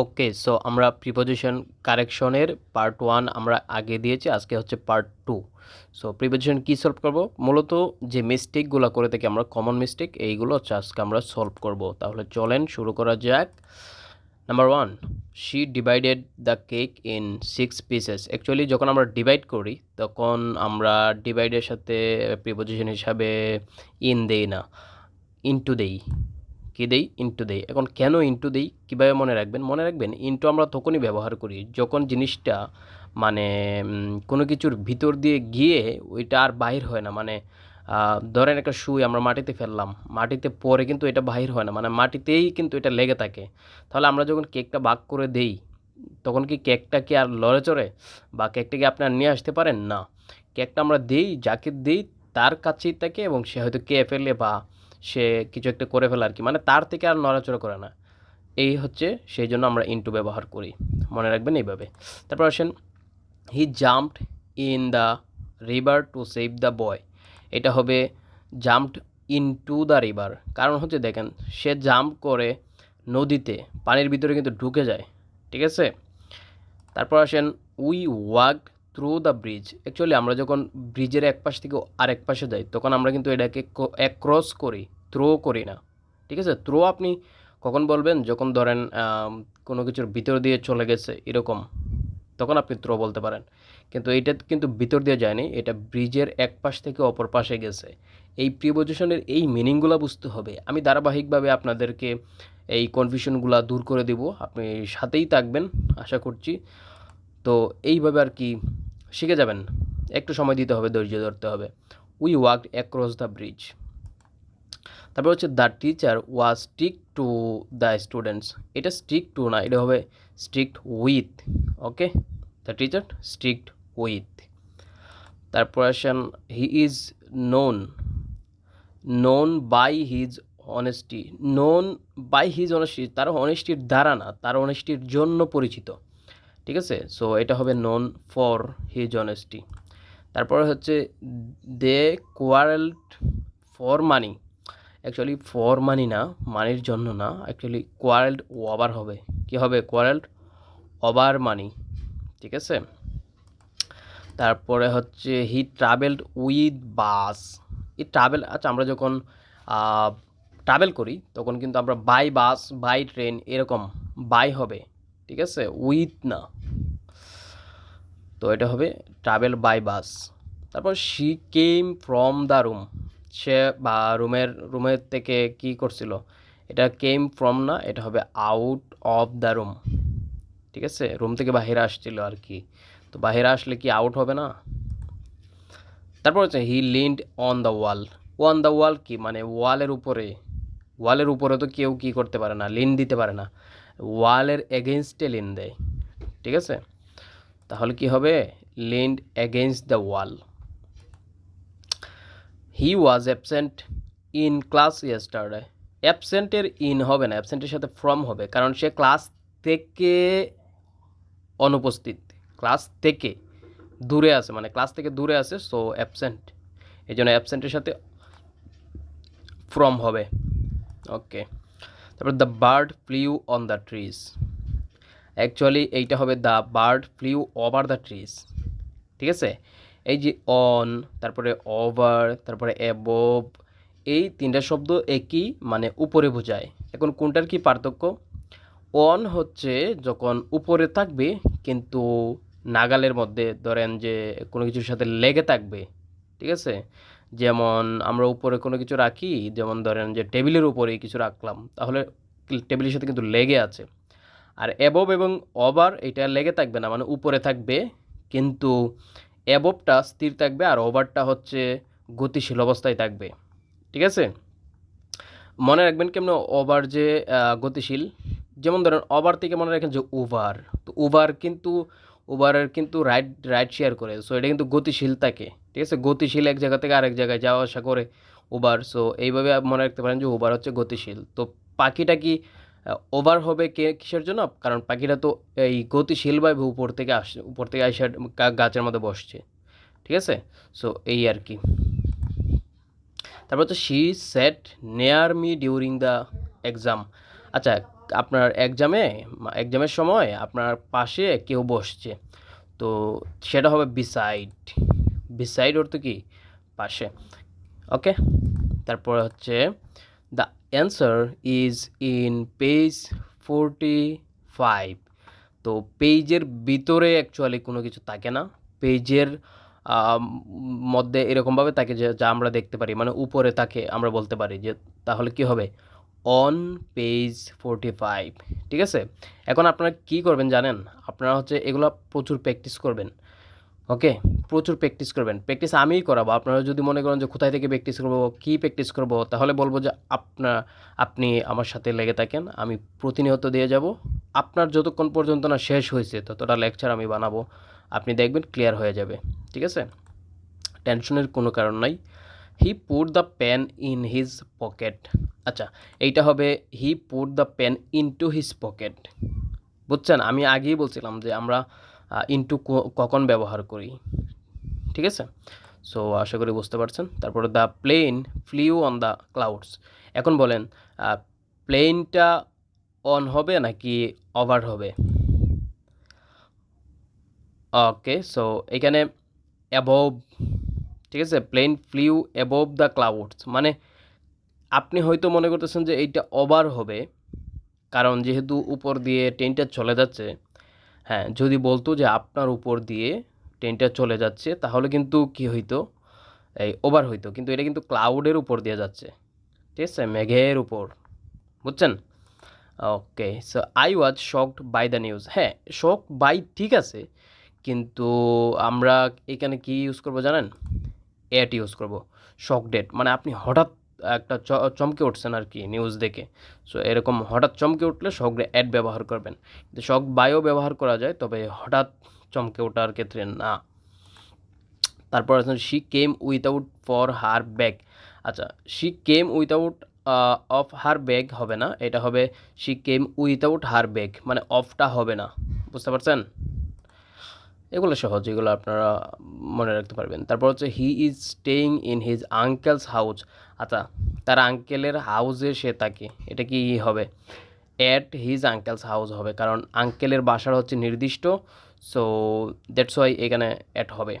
ওকে so আমরা preposition কারেকশনের part one আমরা আগে দিয়েছি, আজকে হচ্ছে পার্ট টু সো প্রিপোজিশন কী সলভ করব? মূলত যে মিস্টেকগুলো করে থাকি আমরা কমন মিস্টেক এইগুলো হচ্ছে আজকে আমরা সলভ করব। তাহলে চলেন শুরু করা যাক। Number one she divided the cake in six pieces actually যখন আমরা ডিভাইড করি, তখন আমরা ডিভাইডের সাথে প্রিপোজিশন হিসাবে ইন দেই না ইনটু দেই। কী দেই? ইনটু দেই। এখন কেন ইনটু দেই? কীভাবে মনে রাখবেন? মনে রাখবেন ইনটু আমরা তখনই ব্যবহার করি যখন জিনিসটা মানে কোনো কিছুর ভিতর দিয়ে গিয়ে ওইটা আর বাহির হয় না। মানে ধরেন একটা সুই আমরা মাটিতে ফেললাম। মাটিতে পরে কিন্তু এটা বাহির হয় না। মানে মাটিতেই কিন্তু এটা লেগে থাকে। তাহলে আমরা যখন কেকটা ভাগ করে দেই, তখন কি কেকটা কি আর লড়ে চড়ে? বা কেকটা কি আপনি আর নিয়ে আসতে পারেন? না। কেকটা আমরা দেই, যাকে দেই, তার কাছেই থাকে এবং সে হয়তো কে ফেলে বা সে কিছু একটা করে ফেলে আর কি। মানে তার থেকে আর নড়াচড়া করে না। এই হচ্ছে সেই জন্য আমরা ইনটু ব্যবহার করি। মনে রাখবেন এইভাবে। তারপর আসেন he jumped in the river to save the boy এটা হবে jumped into the river কারণ হচ্ছে দেখেন, সে জাম্প করে নদীতে, পানির ভিতরে কিন্তু ঢুকে যায়। ঠিক আছে? তারপর আসেন we walk through the bridge actually আমরা যখন ব্রিজের এক পাশ থেকে আরেক পাশে যাই, তখন আমরা কিন্তু এটাকে এক ক্রস করি। থ্রো করি না, ঠিক আছে? থ্রো আপনি কখন বলবেন? যখন ধরেন কোনো কিছুর ভিতর দিয়ে চলে গেছে, এরকম, তখন আপনি থ্রো বলতে পারেন। কিন্তু এইটা কিন্তু ভিতর দিয়ে যায়নি, এটা ব্রিজের এক পাশ থেকে অপর পাশে গেছে। এই প্রিপোজিশনের এই মিনিংগুলো বুঝতে হবে। আমি ধারাবাহিকভাবে আপনাদেরকে এই কনফিউশনগুলো দূর করে দিব, আপনি সাথেই থাকবেন, আশা করছি। তো এইভাবে আর কি শিখে যাবেন। একটু সময় দিতে হবে, ধৈর্য ধরতে হবে। We walk across the bridge তারপর হচ্ছে the teacher was strict to the students এটা স্ট্রিক টু না, এটা হবে strict with okay the teacher strict with তারপর আসেন he is known known by his honesty known by his honesty তার অনেস্টির দ্বারা না, তার অনেস্টির জন্য পরিচিত, ঠিক আছে? সো এটা হবে নোন ফর হিজ অনেস্টি তারপরে হচ্ছে they quarrelled for money actually for money না মানির জন্য না অ্যাকচুয়ালি কোয়ারেল্ড ওভার হবে। কি হবে? কোয়ারেল্ড ওভার মানি ঠিক আছে? তারপরে হচ্ছে হি ট্রাভেলড উইথ বাস এই ট্রাভেল আচ্ছা আমরা যখন ট্রাভেল করি, তখন কিন্তু আমরা বাই বাস বাই ট্রেন এরকম বাই হবে। ঠিক আছে? উইথ না। তো এটা হবে ট্রাভেল বাই বাস তারপর she came from the room সে বা রুমের রুমের থেকে কি করছিল? এটা কেম ফ্রম না, এটা হবে আউট অফ দ্য রুম ঠিক আছে? রুম থেকে বাহিরে আসছিল আর কি। তো বাহিরে আসলে কি আউট হবে না? তারপর হচ্ছে he leaned on the wall on the wall কি? মানে ওয়ালের উপরে। ওয়ালের উপরে তো কেউ কি করতে পারে না লিন দিতে পারে না। ওয়ালের এগেনস্টে লিন দেয়, ঠিক আছে? তাহলে কি হবে? Leaned against the wall he was absent in class yesterday অ্যাবসেন্টের in হবে না অ্যাবসেন্টের সাথে ফ্রম হবে, কারণ সে ক্লাস থেকে অনুপস্থিত ক্লাস থেকে দূরে আছে মানে ক্লাস থেকে দূরে আছে সো অ্যাবসেন্ট এই জন্য অ্যাবসেন্টের সাথে ফ্রম হবে। ওকে তারপর the bird flew on the trees actually এইটা হবে the bird flew over the trees ঠিক আছে? এই যে অন তারপরে ওভার তারপরে অ্যাবভ এই তিনটা শব্দ একই মানে উপরে বোঝায়। এখন কোনটার কি পার্থক্য? অন হচ্ছে যখন উপরে থাকবে, কিন্তু নাগালের মধ্যে, ধরেন যে কোনো কিছুর সাথে লেগে থাকবে, ঠিক আছে? যেমন আমরা উপরে কোনো কিছু রাখি, যেমন ধরেন যে টেবিলের উপরে কিছু রাখলাম, তাহলে টেবিলের সাথে কিন্তু লেগে আছে। আর অ্যাবভ এবং ওভার এটা লেগে থাকবে না মানে উপরে থাকবে, কিন্তু অ্যাবভটা স্থির থাকবে আর ওভারটা হচ্ছে গতিশীল অবস্থায় থাকবে। ঠিক আছে? মনে রাখবেন কেমন ওভার যে গতিশীল, যেমন ধরেন ওভার থেকে মনে রাখেন যে ওভার তো ওভার কিন্তু ওভারের কিন্তু রাইট রাইট শেয়ার করে সো এটা কিন্তু গতিশীল থাকে। ঠিক আছে? গতিশীল এক জায়গা থেকে আরেক জায়গায় যাওয়া আসা করে ওভার সো এইভাবে মনে রাখতে পারেন যে ওভার হচ্ছে গতিশীল। তো পাখিটা কি ওভার হবে কে কিসের জন্য? কারণ পাখিটা তো এই গতিশীলভাবে উপর থেকে আস, উপর থেকে আসে গাছের মধ্যে বসছে। ঠিক আছে? সো এই আর কি। তারপর হচ্ছে she set near me during the exam আচ্ছা আপনার এক্সামে এক্সামের সময় আপনার পাশে কেউ বসছে। তো সেটা হবে বিসাইড বিসাইড অর্থ কি? পাশে। ওকে তারপরে হচ্ছে the answer is in page forty five তো পেজের ভিতরে অ্যাকচুয়ালি কোনো কিছু থাকে না। পেজের মধ্যে এরকমভাবে যে, যা আমরা দেখতে পারি মানে উপরে তাকে আমরা বলতে পারি যে, তাহলে কি হবে? অন পেজ ফোরটি ফাইভ ঠিক আছে? এখন আপনারা কি করবেন জানেন? আপনারা হচ্ছে এগুলো প্রচুর প্র্যাকটিস করবেন। ওকে, প্রচুর প্র্যাকটিস করবেন। প্র্যাকটিস আমিই করাবো। আপনারা যদি মনে করেন যে কোথায় থেকে প্র্যাকটিস করব, কী প্র্যাকটিস করব, তাহলে বলব যে আপনার আপনি আমার সাথে লেগে থাকেন। আমি প্রতিনিয়ত দিয়ে যাব। আপনার যতক্ষণ পর্যন্ত না শেষ হয়েছে, ততটা লেকচার আমি বানাবো। আপনি দেখবেন ক্লিয়ার হয়ে যাবে। ঠিক আছে? টেনশনের কোনো কারণ নাই। He put the pen in his pocket আচ্ছা এইটা হবে he put the pen into his pocket বুঝছেন? আমি আগেই বলছিলাম যে আমরা ইনটু কখন ব্যবহার করি। ঠিক আছে? সো আশা করি বুঝতে পারছেন। তারপরে the plane flew on the clouds এখন বলেন প্লেনটা অন হবে নাকি ওভার হবে? ওকে সো এখানে অ্যাবভ ঠিক আছে? Plane flew above the clouds মানে আপনি হয়তো মনে করতেছেন যে এইটা ওভার হবে, কারণ যেহেতু উপর দিয়ে ট্রেনটা চলে যাচ্ছে হ্যাঁ যদি বলতো যে আপনার উপর দিয়ে ট্রেনটা চলে যাচ্ছে, তাহলে কিন্তু কি হইতো? এই ওভার হইতো। কিন্তু এটা কিন্তু ক্লাউডের উপর দিয়ে যাচ্ছে। ঠিক আছে? মেঘের উপর। বুঝছেন? Okay so I was shocked by the news হ্যাঁ শক বাই ঠিক আছে। কিন্তু আমরা এখানে কি ইউজ করব জানেন? এট ইউজ করব। শক ডেট মানে আপনি হঠাৎ একটা চমকে উঠছেন আর কি নিউজ দেখে। সো এরকম হঠাৎ চমকে উঠলে শক অ্যাড ব্যবহার করবেন। শক বায়ও ব্যবহার করা যায়, তবে হঠাৎ চমকে ওঠার ক্ষেত্রে না। তারপর আছেন she came without for her bag আচ্ছা she came without of her bag হবে না। এটা হবে she came without her bag মানে অফটা হবে না। বুঝতে পারছেন? এগুলো সহজ, এগুলো আপনারা মনে রাখতে পারবেন। তারপর হচ্ছে he is staying in his uncle's house আচ্ছা তার আঙ্কেলের হাউসে সে থাকে, এটা কি হবে? অ্যাট হিজ আঙ্কেলস হাউস হবে, কারণ আঙ্কেলের বাসার হচ্ছে নির্দিষ্ট সো দ্যাটস ওয়াই এখানে অ্যাট হবে।